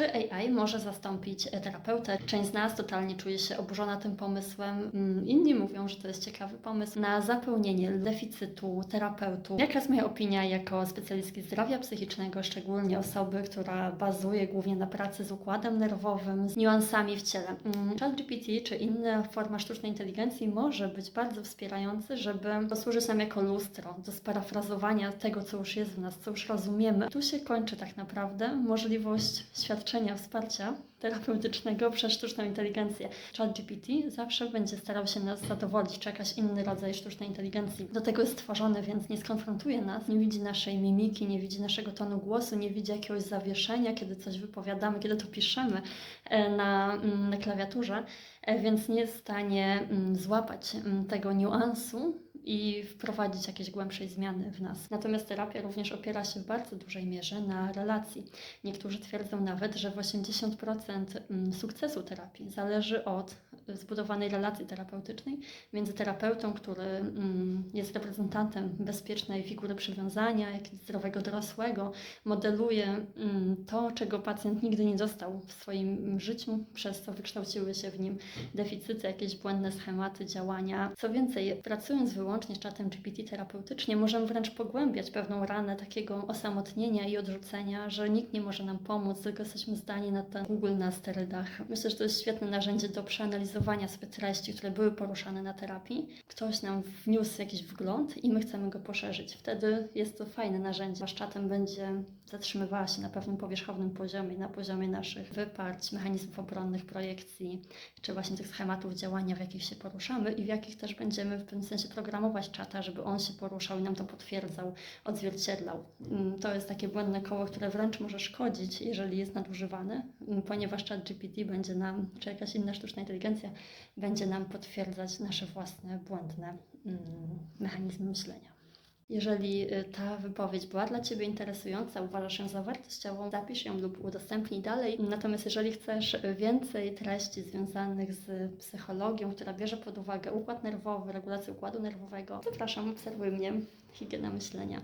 Czy AI może zastąpić terapeutę? Część z nas totalnie czuje się oburzona tym pomysłem. Mm, Inni mówią, że to jest ciekawy pomysł na zapełnienie deficytu terapeutów. Jaka jest moja opinia jako specjalistki zdrowia psychicznego, szczególnie osoby, która bazuje głównie na pracy z układem nerwowym, z niuansami w ciele? Mm, ChatGPT czy inna forma sztucznej inteligencji może być bardzo wspierający, żeby posłużyć nam jako lustro do sparafrazowania tego, co już jest w nas, co już rozumiemy. Tu się kończy tak naprawdę możliwość świadczenia wsparcia terapeutycznego przez sztuczną inteligencję. ChatGPT zawsze będzie starał się nas zadowolić, czy jakaś inny rodzaj sztucznej inteligencji. Do tego jest stworzony, więc nie skonfrontuje nas, nie widzi naszej mimiki, nie widzi naszego tonu głosu, nie widzi jakiegoś zawieszenia, kiedy coś wypowiadamy, kiedy to piszemy e, na, mm, na klawiaturze, e, więc nie jest w stanie mm, złapać mm, tego niuansu i wprowadzić jakieś głębszej zmiany w nas. Natomiast terapia również opiera się w bardzo dużej mierze na relacji. Niektórzy twierdzą nawet, że w 80% mm, sukcesu terapii zależy od zbudowanej relacji terapeutycznej między terapeutą, który mm, jest reprezentantem bezpiecznej figury przywiązania, jak i zdrowego dorosłego, modeluje mm, to, czego pacjent nigdy nie dostał w swoim życiu, przez co wykształciły się w nim deficyty, jakieś błędne schematy działania. Co więcej, pracując wyłącznie z czatem GPT terapeutycznie, możemy wręcz pogłębiać pewną ranę takiego osamotnienia i odrzucenia, że nikt nie może nam pomóc, tylko jesteśmy zdani na ten Google na sterydach. Myślę, że to jest świetne narzędzie do przeanalizowania sobie treści, które były poruszane na terapii. Ktoś nam wniósł jakiś wgląd i my chcemy go poszerzyć. Wtedy jest to fajne narzędzie. Wasz czatem będzie zatrzymywała się na pewnym powierzchownym poziomie, na poziomie naszych wyparć, mechanizmów obronnych, projekcji, czy właśnie tych schematów działania, w jakich się poruszamy i w jakich też będziemy w pewnym sensie programować czata, żeby on się poruszał i nam to potwierdzał, odzwierciedlał. Mm, To jest takie błędne koło, które wręcz może szkodzić, jeżeli jest nadużywane, mm, ponieważ chat GPT będzie nam, czy jakaś inna sztuczna inteligencja, będzie nam potwierdzać nasze własne błędne mm, mechanizmy myślenia. Jeżeli y, ta wypowiedź była dla Ciebie interesująca, uważasz ją za wartościową, zapisz ją lub udostępnij dalej. Natomiast jeżeli chcesz więcej treści związanych z psychologią, która bierze pod uwagę układ nerwowy, regulację układu nerwowego, zapraszam, obserwuj mnie, higiena myślenia.